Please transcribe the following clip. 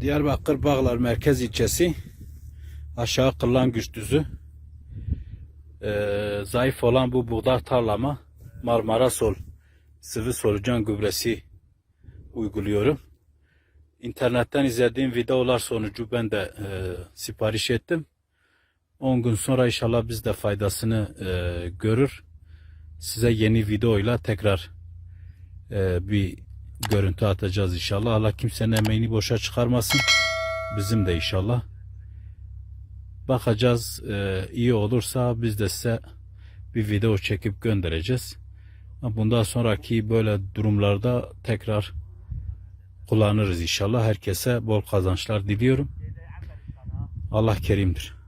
Diyarbakır Bağlar Merkez ilçesi aşağı Kırlan Güçtüzü Ee, zayıf olan bu buğday tarlama Marmara Sol sıvı solucan gübresi uyguluyorum. İnternetten izlediğim videolar sonucu ben de e, sipariş ettim. 10 gün sonra inşallah biz de faydasını e, görür. Size yeni videoyla tekrar e, bir görüntü atacağız inşallah. Allah kimsenin emeğini boşa çıkarmasın. Bizim de inşallah. Bakacağız e, iyi olursa biz de size bir video çekip göndereceğiz. Bundan sonraki böyle durumlarda tekrar kullanırız inşallah. Herkese bol kazançlar diliyorum. Allah kerimdir.